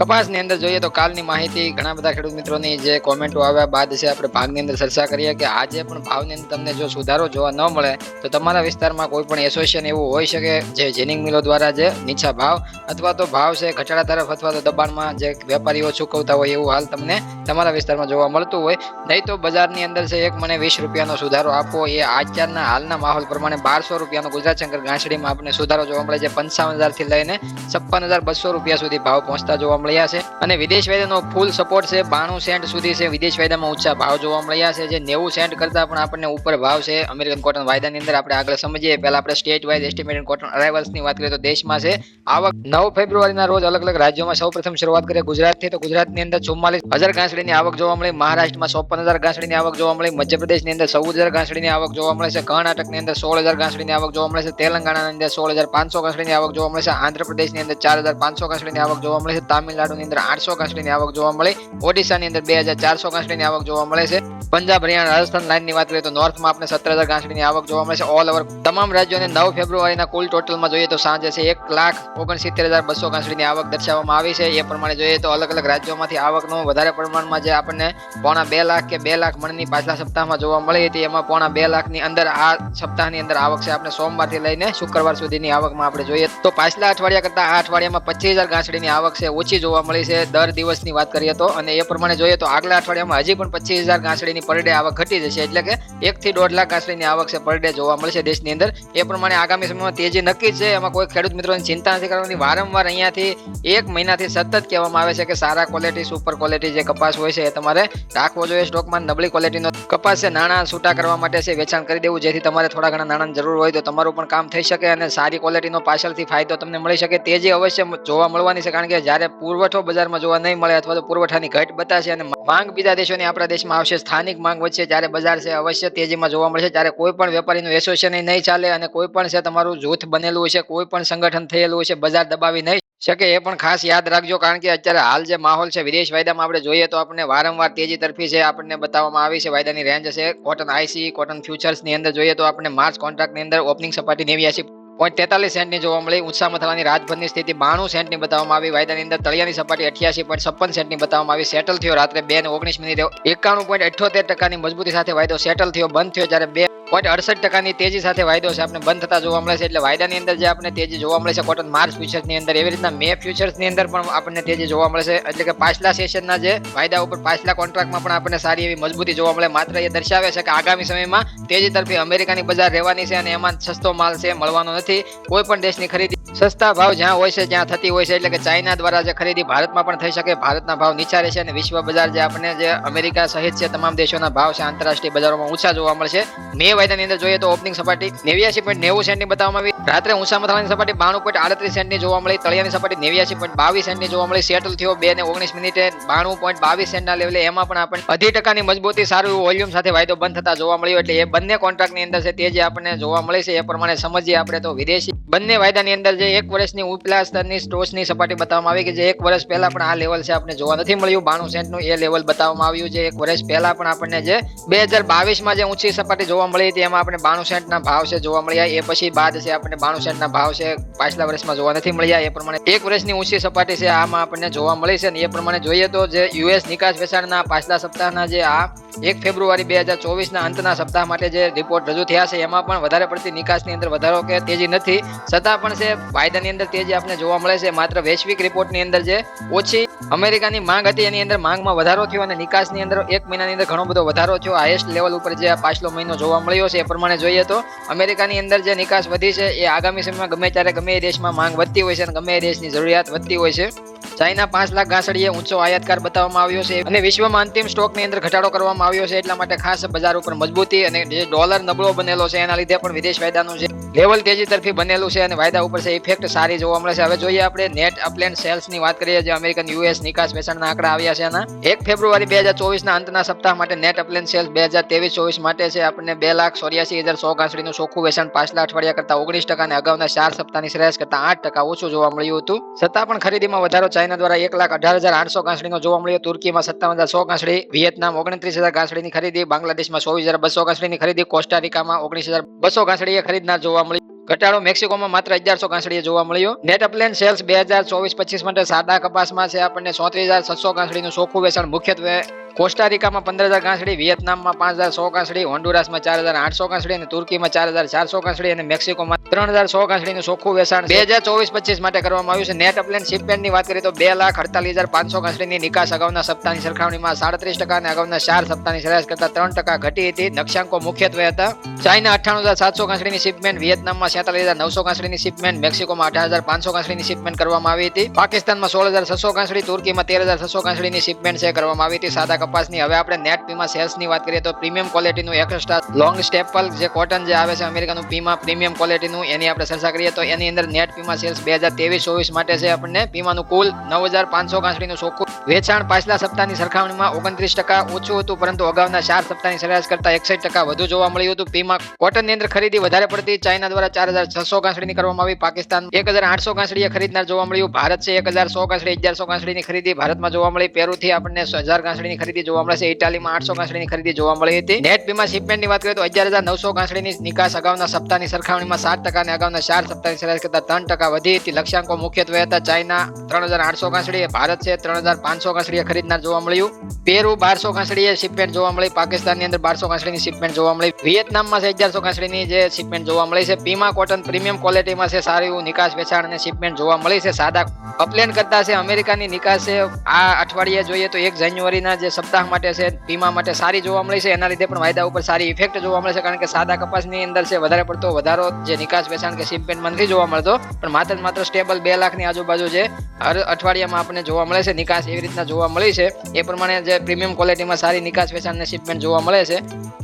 કપાસની અંદર જોઈએ તો કાલની માહિતી ઘણા બધા ખેડૂત મિત્રોની જે કોમેન્ટો આવ્યા બાદ છે, આપણે ભાગની અંદર ચર્ચા કરીએ કે આજે પણ ભાવની અંદર તમને જો સુધારો જોવા ન મળે, તો તમારા વિસ્તારમાં કોઈ પણ એસોસિએશન એવું હોઈ શકે જે જેનિંગ મિલો દ્વારા જે નીચા ભાવ અથવા તો ભાવ છે ઘટાડા તરફ અથવા તો દબાણમાં જે વેપારીઓ ચૂકવતા હોય એવું હાલ તમને તમારા વિસ્તારમાં જોવા મળતું હોય. નહીં તો બજારની અંદર છે, એક મને વીસ રૂપિયાનો સુધારો આપવો એ અત્યારના હાલના માહોલ પ્રમાણે બારસો રૂપિયાનો ગુજરાત શંકર ગાંસડીમાં આપણને સુધારો જોવા મળે છે. પંચાવન હજારથી લઈને છપ્પન હજાર બસો રૂપિયા સુધી ભાવ પહોંચતા જોવા મળ્યા છે અને વિદેશ વાયદાનો ફૂલ સપોર્ટ છે. બાણું સેન્ટ સુધી છે. વિદેશ વાયદામાં ઊંચા ભાવ જોવા મળ્યા છે. જે નેવું સેન્ટ કરતા પણ આપણને ઉપર ભાવ છે. અમેરિકન કોટન વાયદાની અંદર આપણે આગળ સમજીએ. પહેલા આપણે સ્ટેટ વાઇઝ એસ્ટિમેટેડ કોટન અરાઇવલ્સની વાત કરીએ તો દેશમાં છે. આવક નવ ફેબ્રુઆરીના રોજ અલગ અલગ રાજ્યોમાં સૌ પ્રથમ શરૂઆત કરીએ ગુજરાતથી. તો ગુજરાતની અંદર ચુમ્માલીસ હજાર ઘાસડીની આવક જોવા મળી. મહારાષ્ટ્રમાં ચોપન હજાર ઘાસડીની આવક જોવા મળી. મધ્યપ્રદેશની અંદર ચૌદ હજાર ઘાસડીની આવક જોવા મળે છે. કર્ણાટકની અંદર સોળ હજાર ઘાસડીની આવક જોવા મળે છે. તેલંગાણાની અંદર સોળ હજાર પાંચસો ઘાસડીની આવક જોવા મળે છે. આંધ્રપ્રદેશની અંદર ચાર હજાર પાંચસો ઘાસડીની આવક જોવા મળે છે. તામિલનાડુની અંદર આઠસો ઘાસડીની આવક જોવા મળી. ઓડિશાની અંદર બે હજાર ચારસો ઘાસડીની આવક જોવા મળે છે. પંજાબ, હરિયાણા, રાજસ્થાન લાઇનની વાત કરીએ તો નોર્થમાં આપણે સત્તર હજાર ઘાસડીની આવક જોવા મળે છે. ઓલ ઓવર તમામ રાજ્યોને નવ ફેબ્રુઆરીના કુલ ટોટલમાં જોઈએ તો સાંજે છે એક લાખ ઓગણસિત્તેર હજાર બસો ઘાસડીની આવક દર્શાવવામાં આવી છે. એ પ્રમાણે જોઈએ તો અલગ અલગ રાજ્યોમાંથી આવકનું વધારે પ્રમાણમાં જે આપણને પોણા બે લાખ કે બે લાખ મણની પાછલા સપ્તાહમાં જોવા મળી હતી. એમાં પોણા બે લાખની અંદર આ સપ્તાહની અંદર આવક છે. આપણે સોમવારથી લઈને શુક્રવાર સુધીની આવકમાં આપણે જોઈએ તો પાછલા અઠવાડિયા કરતા આ અઠવાડિયામાં પચીસ હજાર ઘાસડીની આવક છે. ઓછી જોવા મળી છે. દર દિવસની વાત કરીએ તો અને એ પ્રમાણે જોઈએ તો આગલા અઠવાડિયામાં હજી પણ પચીસ હજાર ગાંસડીની પર ડે આવક ઘટી જશે. એટલે કે એક થી દોઢ લાખ ગાંસડીની આવક છે પર ડે જોવા મળશે દેશની અંદર. એ પ્રમાણે આગામી સમયમાં તેજી નક્કી છે. એમાં કોઈ ખેડૂત મિત્રોની ચિંતા નથી કરવાની. વારંવાર અહીંયાથી એક મહિનાથી સતત કહેવામાં આવે છે કે સારા ક્વોલિટી સુપર ક્વોલિટી જે કપાસ હોય છે એ તમારે રાખવો જોઈએ. સ્ટોકમાં નબળી ક્વોલિટીનો કપાસ છે, નાણાં છૂટા કરવા માટે છે, વેચાણ કરી દેવું. જેથી તમારે થોડા ઘણા નાણાંની જરૂર હોય તો તમારું પણ કામ થઈ શકે અને સારી ક્વોલિટીનો પાછળથી ફાયદો તમને મળી શકે. તેજી અવશ્ય જોવા મળવાની છે, કારણ કે જ્યારે પુરવઠો બજારમાં જોવા નહીં મળે અથવા તો પુરવઠાની ઘટ બતાશે અને માંગ બીજા દેશોની આપણા દેશમાં આવશે, સ્થાનિક માંગ વધશે જ્યારે બજાર છે અવશ્ય તેજીમાં જોવા મળશે. જ્યારે કોઈ પણ વેપારીનું એસોસિએશન નહીં ચાલે અને કોઈ પણ છે તમારું જૂથ બનેલું હશે, કોઈ પણ સંગઠન થયેલું હશે, બજાર દબાવી નહીં શકે એ પણ ખાસ યાદ રાખજો કારણ કે અત્યારે હાલ જે માહોલ છે વિદેશ વાયદામાં આપણે જોઈએ તો આપણને વારંવાર તેજી તરફી છે આપણને બતાવવામાં આવી છે, વાયદાની રેન્જ છે કોટન આઈસી કોટન ફ્યુચર્સની અંદર જોઈએ તો આપણે માર્ચ કોન્ટ્રાક્ટની અંદર ઓપનિંગ સપાટી નેવ્યાસી પોઈન્ટ તેતાલીસ સેન્ટની જોવા મળી. ઊંચામાં થવાની રાજભરની સ્થિતિ બાણું સેન્ટની બતાવવામાં આવી. વાયદાની અંદર તળિયાની સપાટી અઠ્યાસી પોઈન્ટ છપ્પન સેન્ટની બતાવવામાં આવી. સેટલ થયો રાત્રે બે ને ઓગણીસ મિનિટે એકાણું પોઈન્ટ અઠ્યોતેર ટકાની મજબૂતી સાથે વાયદો સેટલ થયો, બંધ થયો જ્યારે બે પોઈન્ટ અડસઠ ટકાની તેજી સાથે વાયદો છે આપણે બંધ થતા જોવા મળે છે. એટલે વાયદાની અંદર જે આપણે તેજી જોવા મળે છે કોટન માર્ચ ફ્યુચર્સની અંદર, એવી રીતના મે ફ્યુચર્સની અંદર પણ આપણને તેજી જોવા મળે છે. એટલે કે પાછલા સેશનના જે વાયદા ઉપર પાછલા કોન્ટ્રાક્ટમાં પણ આપણને સારી એવી મજબૂતી જોવા મળે. માત્ર એ દર્શાવે છે કે આગામી સમયમાં તેજી તરફી અમેરિકાની બજાર રહેવાની છે અને એમાં સસ્તો માલ છે, મળવાનો નથી. કોઈ પણ દેશની ખરીદી સસ્તા ભાવ જ્યાં હોય છે જ્યાં થતી હોય છે, એટલે કે ચાઇના દ્વારા જે ખરીદી ભારતમાં પણ થઈ શકે. ભારતના ભાવ નીચા રહેશે અને વિશ્વ બજાર જે આપણે જે અમેરિકા સહિત છે, તમામ દેશોના ભાવ છે, આંતરરાષ્ટ્રીય બજારોમાં ઊંચા જોવા મળશે. મે વાયદાની અંદર જોઈએ તો ઓપનિંગ સપાટી નેવ્યાસી પોઈન્ટ નેવું સેન્ટની બતાવવામાં આવી. રાત્રે ઊંચામાં થવાની સપાટી બાણું પોઈન્ટ આડત્રીસ સેન્ટની જોવા મળી. તળિયાની સપાટી નેવ્યાસી પોઈન્ટ બાવીસ સેન્ટની જોવા મળી. સેટલ થયો બે ને ઓગણીસ મિનિટે બાણું પોઈન્ટ બાવીસ સેન્ટના લેવલે એમાં પણ આપણને અઢી ટકાની મજબૂતી, સારું વોલ્યુમ સાથે વાયદો બંધ થતા જોવા મળ્યો. એટલે એ બંને કોન્ટ્રાક્ટની અંદર છે, તે જે આપણને જોવા મળે છે, એ પ્રમાણે સમજીએ આપણે તો વિદેશી બંને વાયદાની અંદર જે એક વર્ષની ઉપલા સ્તરની ટોચની સપાટી બતાવવામાં આવી કે જે એક વર્ષ પહેલા પણ આ લેવલ છે આપણે જોવા નથી મળ્યું. બાણું સેન્ટનું એ લેવલ બતાવવામાં આવ્યું છે. એક વર્ષ પહેલા પણ આપણને જે બે હજાર બાવીસમાં જે ઊંચી સપાટી જોવા મળી હતી, એમાં આપણે બાણું સેન્ટના ભાવ છે જોવા મળ્યા. એ પછી બાદ છે આપણને બાણું સેન્ટના ભાવ છે પાછલા વર્ષમાં જોવા નથી મળ્યા. એ પ્રમાણે એક વર્ષની ઊંચી સપાટી છે આમાં આપણને જોવા મળી છે અને એ પ્રમાણે જોઈએ તો જે યુએસ નિકાસ વેચાણના પાછલા સપ્તાહના જે આ એક ફેબ્રુઆરી બે હજાર ચોવીસના અંતના સપ્તાહ માટે જે રિપોર્ટ રજૂ થયા છે, એમાં પણ વધારે પડતી નિકાસની અંદર વધારો કે તેજી નથી. છતાં પણ છે વાયદાની અંદર તેજી આપણે જોવા મળે છે, માત્ર વૈશ્વિક રિપોર્ટની અંદર જે ઓછી અમેરિકાની માંગ હતી, એની અંદર માંગમાં વધારો થયો અને નિકાસની અંદર એક મહિનાની અંદર ઘણો બધો વધારો થયો. હાઈએસ્ટ લેવલ ઉપર જે પાછલો મહિનો જોવા મળ્યો છે, એ પ્રમાણે જોઈએ તો અમેરિકાની અંદર જે નિકાસ વધી છે, એ આગામી સમયમાં ગમે ત્યારે ગમે એ દેશમાં માંગ વધતી હોય છે અને ગમે એ દેશની જરૂરિયાત વધતી હોય છે. ચાઇના પાંચ લાખ ઘાસડીએ ઊંચો આયાતકાર બતાવવામાં આવ્યો છે અને વિશ્વમાં અંતિમ સ્ટોકની અંદર ઘટાડો કરવામાં આવ્યો છે, એટલા માટે ખાસ બજાર ઉપર મજબૂતી અને જે ડોલર નબળો બનેલો છે, એના લીધે પણ વિદેશ વાયદાનું જે લેવલ તેજી તરફી બનેલું છે અને વાયદા ઉપર છે ઇફેક્ટ સારી જોવા મળે છે. હવે જોઈએ આપણે નેટ અપલેન્ડ સેલ્સની વાત કરીએ, જે અમેરિકન યુએસ નિકાસ વેચાણના આંકડા આવ્યા છે એના. એક ફેબ્રુઆરી બે હજાર ચોવીસ ના અંતના સપ્તાહ માટે નેટ અપલેન્ડ સેલ્સ બે હજાર ત્રેવીસ ચોવીસ માટે છે આપણને બે લાખ ચોર્યાસી હજાર સો ઘાસડીનું ચોખ્ખું વેચાણ પાછલા અઠવાડિયા કરતા ઓગણીસ ટકા અને અગાઉના ચાર સપ્તાહની સરેરાશ કરતા આઠ ટકા ઓછું જોવા મળ્યું હતું. છતાં પણ ખરીદીમાં વધારો ચાઇના દ્વારા એક લાખ અઢાર હજાર આઠસો ઘાસડીનો જોવા મળ્યો. તુર્કીમાં સત્તાવન હજાર સો ઘાસડી વિયેતનામ ઓગણત્રીસ હજાર ઘાસડીની ખરીદી, બાંગ્લાદેશમાં ચોવીસ હજાર બસો ઘાસડીની ખરીદી, કોસ્ટારિકામાં ઓગણીસ હજાર બસો ગાંસડીએ ખરીદનાર જોવા મળી ઘટાડો મેક્સિકોમાં માત્ર અગિયારસો ગાંસડીએ જોવા મળ્યો. નેટ અપલેન સેલ્સ બે હજાર ચોવીસ પચીસ માટે સાદા કપાસમાં છે આપણને ચોત્રીસ હજાર છસો ગાંસડીનું ચોખ્ખું વેચાણ મુખ્યત્વે કોસ્ટારિકામાં પંદર હજાર ગાંસડી વિયેતનામમાં પાંચ હજાર સો ગાંસડી હોન્ડુરાસમાં ચાર હજાર આઠસો ગાંસડી અને તુર્કીમાં ચાર હજાર ચારસો ગાંસડી અને મેક્સિકોમાં ત્રણ હજાર સો ગાંસડીનું ચોખ્ખું વેચાણ બે હજાર ચોવીસ પચીસ માટે કરવામાં આવ્યું છે. નેટ અપલેન શિપમેન્ટની વાત કરીએ તો બે લાખ અડતાલીસ હજાર પાંચસો ગાંસડીની નિકાસ અગાઉના સપ્તાહની સરખામણીમાં સાડત્રીસ ટકા અને અગાઉના ચાર સપ્તાહની સરેરાશ કરતા ત્રણ ટકા ઘટી હતી. લક્ષ્યાંકો મુખ્યત્વે હતા. ચાઇના અઠ્ઠાણું હજાર સાતસો ગાંસડીની શિપમેન્ટ વિયેતનામમાં છેતાલીસ હજાર નવસો ગાંસડીની શિપમેન્ટ મેક્સિકોમાં અઢાર હજાર પાંચસો ગાંસડીની શિપમેન્ટ કરવામાં આવી હતી. પાકિસ્તાનમાં સોળ હજાર છસો ગાંસડી તુર્કીમાં તેર હજાર છસો ગાંસડીની શિપમેન્ટ છે કરવામાં આવી હતી. સાદા કપાસની. હવે આપણે નેટ પીમાં સેલ્સની વાત કરીએ તો પ્રીમિયમ ક્વોલિટીનું એક્સ્ટ્રા લોંગ સ્ટેપલ જે કોટન જે આવે છે અમેરિકાનું પીમાં પ્રીમિયમ ક્વોલિટીનું એની આપણે ચર્ચા કરીએ તો એની અંદર નેટ પીમાં સેલ્સ બે હજાર ત્રેવીસ ચોવીસ માટે છે આપણને પીમાનું કુલ નવ હજાર પાંચસો ગાંસડીનું ચોખ્ખું. વેચાણ પાછલા સપ્તાહની સરખામણીમાં ઓગણત્રીસ ટકા ઓછું હતું, પરંતુ અગાઉના ચાર સપ્તાહની સરેરાશ કરતા એકસઠ ટકા વધુ જોવા મળ્યું હતું. પીમાં કોટનની અંદર ખરીદી વધારે પડતી ચાઇના દ્વારા ચાર હજાર છસો ગાંસડીની કરવામાં આવી. પાકિસ્તાન એક હજાર આઠસો ગાંસડીએ ખરીદનાર જોવા મળ્યું. ભારત છે એક હજાર સો ગાંસડી અગિયારસો ગાંસડીની ખરીદી ભારતમાં જોવા મળી. પેરુથી આપણને હજાર ગાંસડીની ખરીદી જોવા મળે છે. ઇટાલીમાં આઠસો ઘાસડીની ખરીદી જોવા મળી હતી. નેટ બીમા શિપમેન્ટની વાત કરીએ તો અગિયાર હજાર નવસો ઘાસડીની નિકાસ અગાઉના સપ્તાહની સરખામણીમાં સાત ટકા અને અગાઉના ચાર સપ્તાહની સરેરાશ કરતા ત્રણ ટકા વધી હતી. લક્ષ્યાંકો મુખ્યત્વે હતા ચાઇના ત્રણ હજાર આઠસો ગાંસડીએ, ભારત છે ત્રણ હજાર પાંચસો ઘાસડીએ ખરીદનાર જોવા મળ્યું. પેરુ બારસો ઘાસડીએ શિપમેન્ટ જોવા મળી. પાકિસ્તાનની અંદર બારસો ઘાસડીની શિપમેન્ટ જોવા મળી. વિયેતનામમાં છે અગિયારસો ઘાસડીની જે શિપમેન્ટ જોવા મળી છે. પીમા કોટન પ્રીમિયમ ક્વોલિટીમાં છે સારું એવું નિકાસ વેચાણ અને શિપમેન્ટ જોવા મળી છે. સાદા અપલેન કરતા છે. અમેરિકાની નિકાસ આ અઠવાડિયે જોઈએ તો એક જાન્યુઆરીના જે સપ્તાહ માટે છે પીમા માટે સારી જોવા મળી છે. એના લીધે પણ વાયદા ઉપર સારી ઇફેક્ટ જોવા મળે છે, કારણ કે સાદા કપાસની અંદર છે, વધારે પડતો વધારો જે નિકાસ વેચાણ કે શિપમેન્ટમાં નથી જોવા મળતો. પણ માત્ર માત્ર સ્ટેબલ બે લાખની આજુબાજુ છે હર અઠવાડિયામાં આપણને જોવા મળે છે, નિકાસ એવી રીતના જોવા મળી છે. એ પ્રમાણે જે પ્રીમિયમ ક્વોલિટીમાં સારી નિકાસ વેચાણ અને શિપમેન્ટ જોવા મળે છે.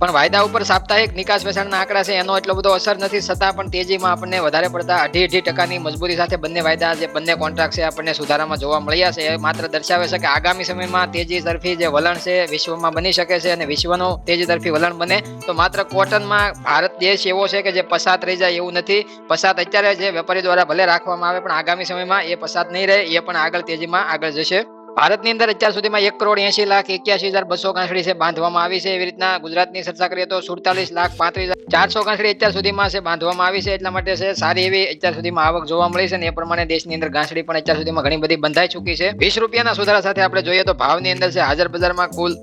પણ વાયદા ઉપર સાપ્તાહિક નિકાસ વેચાણના આંકડા છે, એનો એટલો બધો અસર નથી. છતાં પણ તેજીમાં આપણને વધારે પડતા અઢી અઢી ટકાની મજબૂરી સાથે બંને વાયદા જે બંને કોન્ટ્રાક્ટ છે, આપણને સુધારામાં જોવા મળ્યા છે. એ માત્ર દર્શાવે છે કે આગામી સમયમાં તેજી તરફી જે વલણ છે, વિશ્વમાં બની શકે છે અને વિશ્વનું તેજ તરફી વલણ બને. તો માત્ર કોટનમાં ભારત દેશ એવો છે કે જે પસાત રહી જાય એવું નથી. પસાત અત્યારે જે વેપારી દ્વારા ભલે રાખવામાં આવે, પણ આગામી સમયમાં એ પસાત નહીં રહે, એ પણ આગળ તેજીમાં આગળ જશે. ભારતની અંદર અત્યાર સુધીમાં એક કરોડ એસી લાખ એક્યાસી હજાર બસો ગાંસડી છે બાંધવામાં આવી છે. એવી રીતના ગુજરાતની ચર્ચા કરીએ તો સુડતાલીસ લાખ પાંત્રીસ ચારસો ગાંસડી અત્યાર સુધીમાં છે બાંધવામાં આવી છે. એટલા માટે છે સારી એવી અત્યાર સુધીમાં આવક જોવા મળી છે ને એ પ્રમાણે દેશની અંદર ગાંસડી પણ અત્યાર સુધીમાં ઘણી બધી બંધાઈ ચૂકી છે. વીસ રૂપિયાના સુધારા સાથે આપણે જોઈએ તો ભાવની અંદર છે હાજર બજારમાં કુલ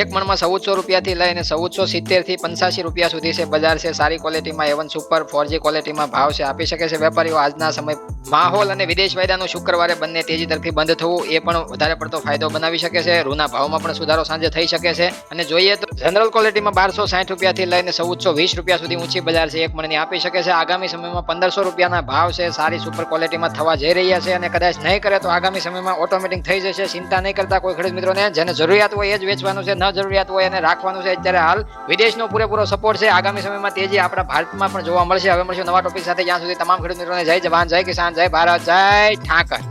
એક મણમાં ચૌદસો રૂપિયાથી લઈને ચૌદસો સિત્તેરથી પંચાસી રૂપિયા સુધી છે બજાર છે. સારી ક્વોલિટીમાં એવન સુપર ફોરજી ક્વોલિટીમાં ભાવ છે. આપી શકે છે વેપારીઓ આજના સમય માહોલ અને વિદેશ વાયદાનું શુક્રવારે બંને તેજી તરફી બંધ થવું એ પણ વધારે પડતો ફાયદો બનાવી શકે છે. રૂના ભાવમાં પણ સુધારો સાંજે થઈ શકે છે. અને જોઈએ તો જનરલ ક્વોલિટીમાં બારસો સાઠ રૂપિયાથી લઈને ચૌદસો વીસ રૂપિયા સુધી ઊંચી બજાર છે. એક મણની આપી શકે છે. આગામી સમયમાં પંદરસો રૂપિયાના ભાવ છે. સારી સુપર ક્વોલિટીમાં થવા જઈ રહ્યા છે અને કદાચ નહીં કરે તો આગામી સમયમાં ઓટોમેટિક થઈ જશે. ચિંતા નહીં કરતા કોઈ ખેડૂત મિત્રોને, જેને જરૂરિયાત હોય એ જ વેચવાનું છે. ન જરૂરિયાત હોય એને રાખવાનું છે. અત્યારે હાલ વિદેશનો પૂરેપૂરો સપોર્ટ છે. આગામી સમયમાં તેજી આપણા ભારતમાં પણ જોવા મળશે. હવે મળશે નવા ટોપિક સાથે. જ્યાં સુધી તમામ ખેડૂત મિત્રોને જય જવાન, જય કિસાન. જય ભારત જય ઠાકર.